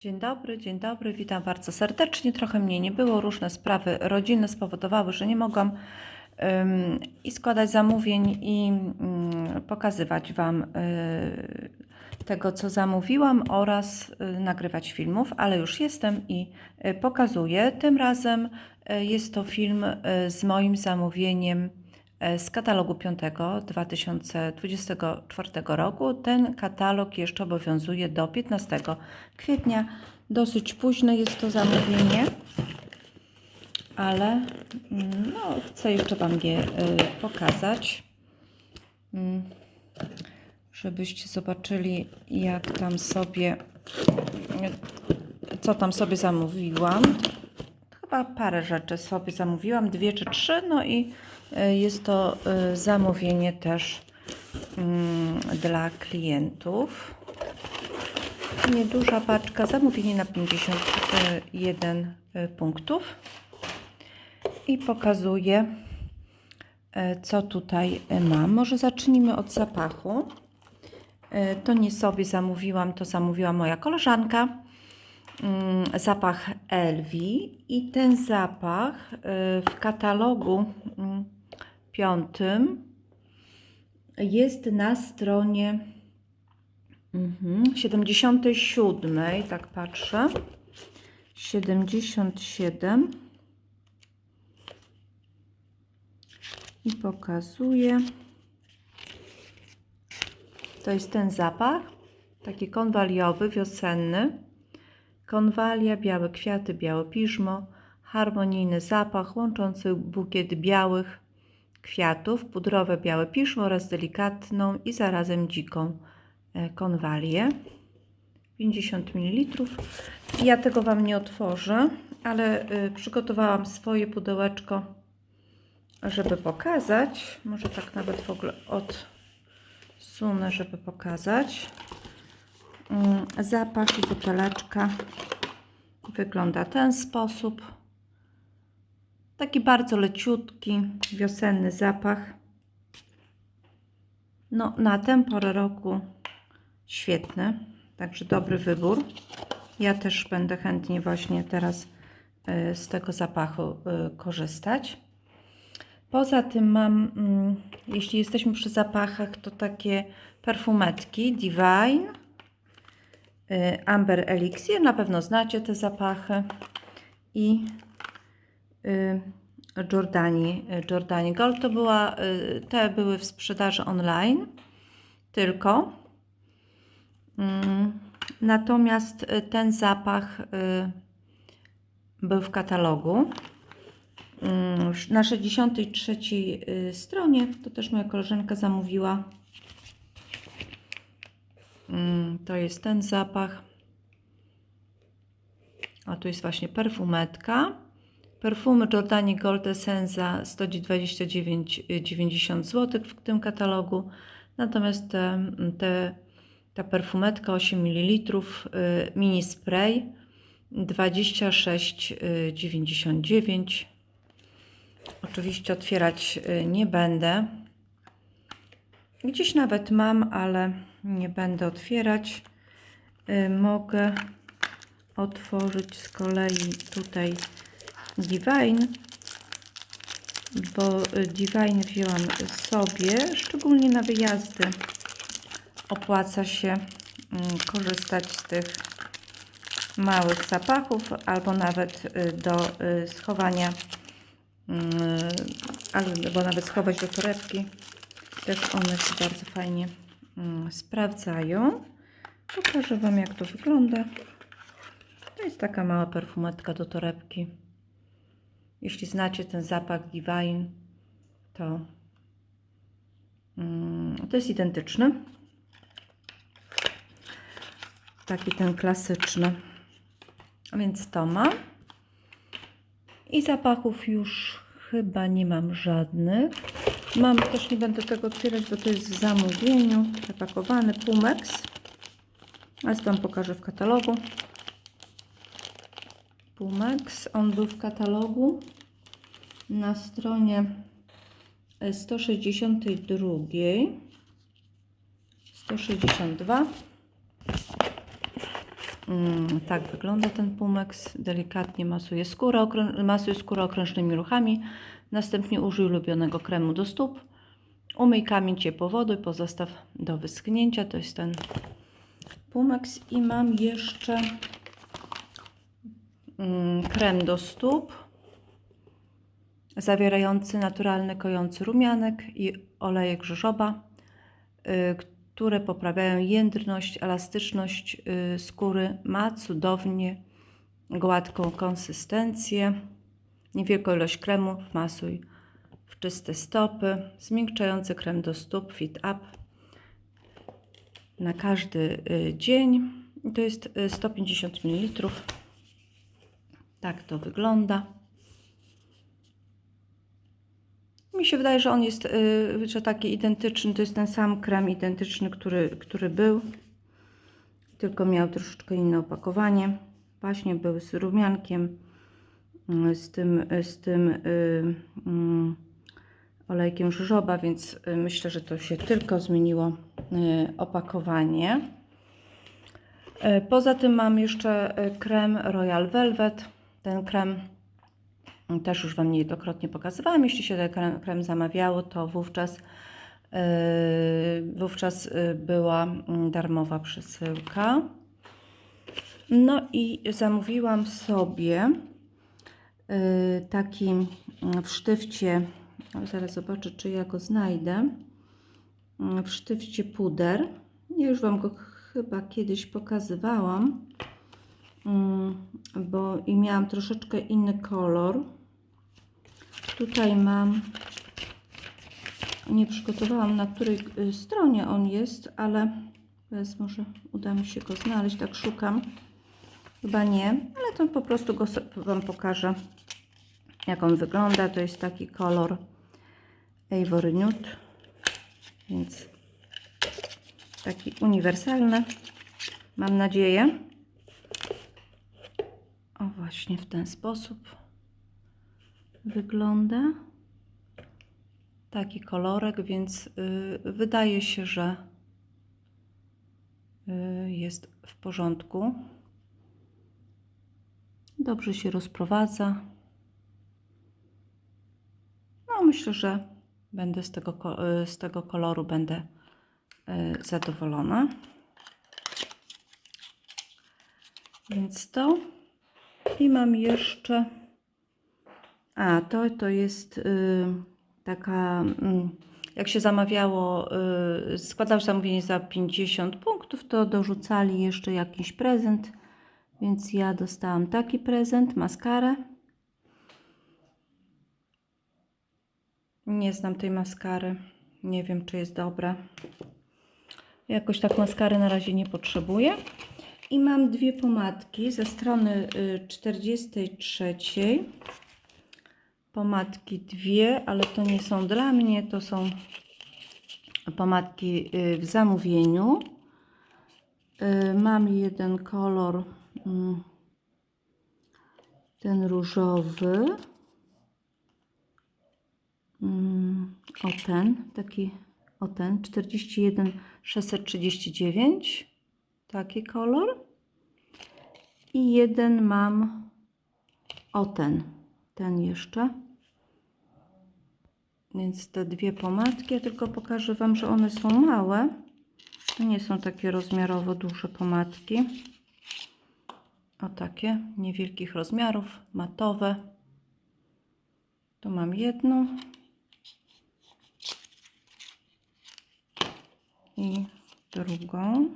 Dzień dobry, dzień dobry, witam bardzo serdecznie. Trochę mnie nie było, różne sprawy rodzinne spowodowały, że nie mogłam i składać zamówień, i ym, pokazywać Wam y, tego, co zamówiłam, oraz y, nagrywać filmów, ale już jestem i y, pokazuję. Tym razem jest to film z moim zamówieniem z katalogu 5 2024 roku. Ten katalog jeszcze obowiązuje do 15 kwietnia. Dosyć późne jest to zamówienie, ale mm, no, chcę jeszcze Wam je y, pokazać, mm, żebyście zobaczyli, jak tam sobie, co tam sobie zamówiłam. Chyba parę rzeczy sobie zamówiłam, dwie czy trzy, no i y, jest to y, zamówienie też mm, dla klientów. Nieduża paczka, zamówienie na 51 y, punktów. I pokazuję, co tutaj mam. Może zacznijmy od zapachu. To nie sobie zamówiłam, to zamówiła moja koleżanka. Mm, Zapach Elwi i ten zapach y, w katalogu mm, piątym jest na stronie Mhm, 77, tak patrzę. 77. I pokazuję. To jest ten zapach, taki konwaliowy, wiosenny. Konwalia, białe kwiaty, białe piżmo, harmonijny zapach łączący bukiet białych kwiatów, pudrowe białe piżmo oraz delikatną i zarazem dziką e, konwalię. 50 ml. Ja tego Wam nie otworzę, ale y, przygotowałam swoje pudełeczko, żeby pokazać. Może tak nawet w ogóle odsunę, żeby pokazać. Mm, Zapach i buteleczka wygląda w ten sposób. Taki bardzo leciutki, wiosenny zapach. No, na tę porę roku świetny, także dobry wybór. Ja też będę chętnie właśnie teraz y, z tego zapachu y, korzystać. Poza tym mam, mm, jeśli jesteśmy przy zapachach, to takie perfumetki Divine, Amber Elixir, na pewno znacie te zapachy i y, Jordani, Jordani Gold to była, y, te były w sprzedaży online tylko. Mm, Natomiast y, ten zapach y, był w katalogu. Mm, Na 63 y, stronie to też moja koleżanka zamówiła. To jest ten zapach. A tu jest właśnie perfumetka. Perfumy Giordani Gold Essenza 129,90 zł w tym katalogu. Natomiast te, te, ta perfumetka 8 ml y, mini spray 26,99. Oczywiście otwierać y, nie będę. Gdzieś nawet mam, ale nie będę otwierać. Y, Mogę otworzyć z kolei tutaj Divine, bo y, Divine wzięłam sobie, szczególnie na wyjazdy. Opłaca się mm, korzystać z tych małych zapachów, albo nawet y, do schowania, mm, albo nawet schować do torebki. Też one się bardzo fajnie mm, sprawdzają. Pokażę Wam, jak to wygląda. To jest taka mała perfumetka do torebki. Jeśli znacie ten zapach Divine, to mm, to jest identyczny. Taki ten klasyczny. A więc to mam. I zapachów już chyba nie mam żadnych. Mam, też nie będę tego otwierać, bo to jest w zamówieniu. Zapakowany Pumex. To Wam pokażę w katalogu. Pumex. On był w katalogu na stronie 162. 162. Mm, tak wygląda ten pumeks. Delikatnie masuje skórę, masuje skórę okrężnymi ruchami. Następnie użyj ulubionego kremu do stóp. Umyj kamień ciepłą wodą i pozostaw do wyschnięcia. To jest ten pumeks. I mam jeszcze mm, krem do stóp zawierający naturalny kojący rumianek i olejek żożoba, y, które poprawiają jędrność, elastyczność y, skóry. Ma cudownie gładką konsystencję. Niewielką ilość kremu wmasuj w czyste stopy. Zmiękczający krem do stóp Fit Up na każdy y, dzień. To jest y, 150 ml. Tak to wygląda. Mi się wydaje, że on jest, y, że taki identyczny, to jest ten sam krem identyczny, który, który był, tylko miał troszeczkę inne opakowanie. Właśnie był z rumiankiem, y, z tym, z tym y, mm, olejkiem żużoba, więc y, myślę, że to się tylko zmieniło y, opakowanie. Poza tym mam jeszcze krem Royal Velvet. Ten krem też już Wam niejednokrotnie pokazywałam. Jeśli się ten krem, krem zamawiało, to wówczas, wówczas była mm, darmowa przesyłka. No i zamówiłam sobie taki mm, w sztywcie, zaraz zobaczę, czy ja go znajdę, Mm, w sztywcie puder. Ja już Wam go chyba kiedyś pokazywałam, bo i miałam troszeczkę inny kolor. Tutaj mam, nie przygotowałam na której y, stronie on jest, ale teraz może uda mi się go znaleźć, tak szukam. Chyba nie, ale to po prostu go Wam pokażę, jak on wygląda. To jest taki kolor Ivory Nude, więc taki uniwersalny, mam nadzieję. O, właśnie w ten sposób wygląda. Taki kolorek, więc y, wydaje się, że y, jest w porządku. Dobrze się rozprowadza. No, myślę, że będę z tego, y, z tego koloru będę y, zadowolona. Więc to. I mam jeszcze. A, to, to jest y, taka. mm, jak się zamawiało, y, się zamówienie za 50 punktów, to dorzucali jeszcze jakiś prezent. Więc ja dostałam taki prezent, maskarę. Nie znam tej maskary. Nie wiem, czy jest dobra. Jakoś tak maskary na razie nie potrzebuję. I mam dwie pomadki ze strony y, 43. Pomadki dwie, ale to nie są dla mnie, to są pomadki y, w zamówieniu. Y, Mam jeden kolor, mm, ten różowy. Mm, ten, taki o ten, 41 639, taki kolor. I jeden mam o ten, ten jeszcze. Więc te dwie pomadki, ja tylko pokażę Wam, że one są małe. To nie są takie rozmiarowo duże pomadki. O takie, niewielkich rozmiarów, matowe. Tu mam jedną. I drugą.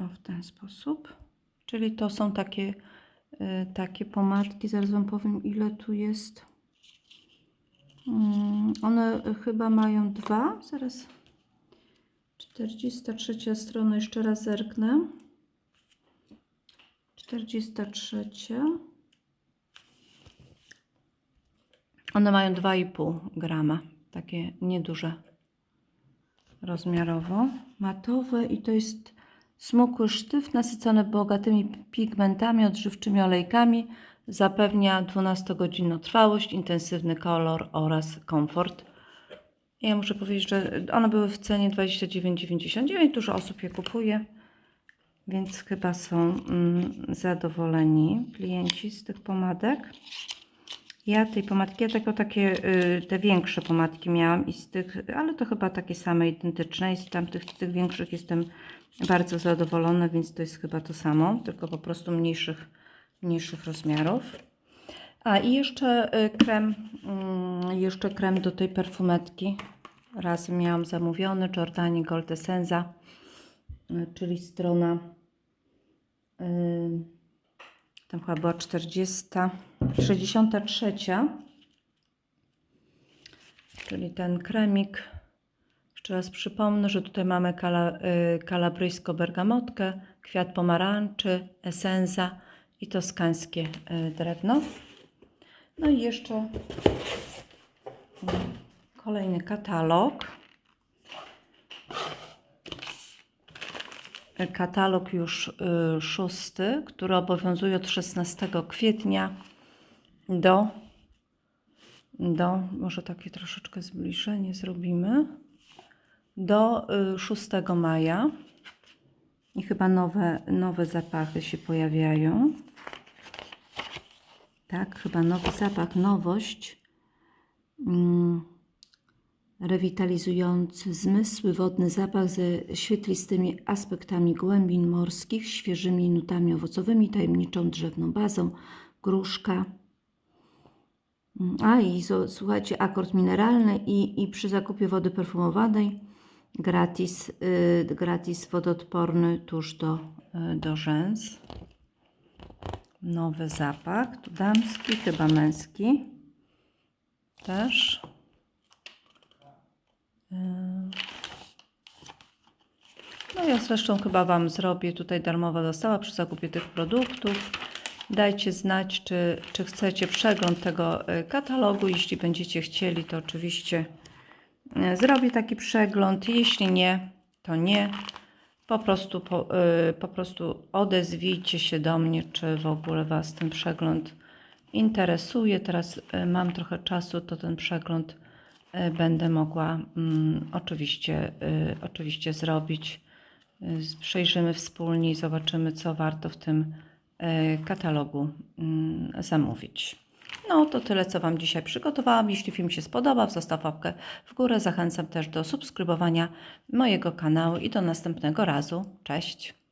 O, w ten sposób. Czyli to są takie, y, takie pomadki. Zaraz Wam powiem, ile tu jest. Mm, one chyba mają dwa. Zaraz. 43 strona, jeszcze raz zerknę. 43. One mają 2,5 grama. Takie nieduże rozmiarowo. Matowe i to jest smukły sztyw nasycony bogatymi pigmentami, odżywczymi olejkami. Zapewnia 12-godzinną trwałość, intensywny kolor oraz komfort. Ja muszę powiedzieć, że one były w cenie 29,99. Dużo osób je kupuje, więc chyba są mm, zadowoleni klienci z tych pomadek. Ja tej pomadki, ja tylko takie, y, te większe pomadki miałam i z tych, ale to chyba takie same, identyczne. I z tamtych, tych większych jestem bardzo zadowolona, więc to jest chyba to samo, tylko po prostu mniejszych, mniejszych rozmiarów. A i jeszcze y, krem, mm, jeszcze krem do tej perfumetki. Raz miałam zamówiony, Giordani Gold Essenza, y, czyli strona, tam chyba była 40, 63, czyli ten kremik. Jeszcze raz przypomnę, że tutaj mamy kala, y, kalabryjsko-bergamotkę, kwiat pomarańczy, esenza i toskańskie y, drewno. No i jeszcze mm, kolejny katalog. Katalog już y, szósty, który obowiązuje od 16 kwietnia do, do może takie troszeczkę zbliżenie zrobimy, do y, 6 maja. I chyba nowe, nowe zapachy się pojawiają. Tak, chyba nowy zapach, nowość. Mm, rewitalizujący zmysły, wodny zapach ze świetlistymi aspektami głębin morskich, świeżymi nutami owocowymi, tajemniczą drzewną bazą, gruszka. A i słuchajcie, akord mineralny i, i przy zakupie wody perfumowanej gratis, y, gratis wodoodporny tuż do, y, do rzęs nowy zapach. Damski, chyba męski. Też. No ja zresztą chyba Wam zrobię tutaj darmowa dostawa przy zakupie tych produktów. Dajcie znać, czy, czy chcecie przegląd tego y, katalogu. Jeśli będziecie chcieli, to oczywiście y, zrobię taki przegląd. Jeśli nie, to nie po prostu, po, y, po prostu odezwijcie się do mnie, czy w ogóle Was ten przegląd interesuje. Teraz mam trochę czasu, to ten przegląd będę mogła mm, oczywiście, y, oczywiście zrobić. Y, Przejrzymy wspólnie i zobaczymy, co warto w tym y, katalogu mm, zamówić. No to tyle, co Wam dzisiaj przygotowałam. Jeśli film się spodobał, zostaw łapkę w górę. Zachęcam też do subskrybowania mojego kanału i do następnego razu. Cześć!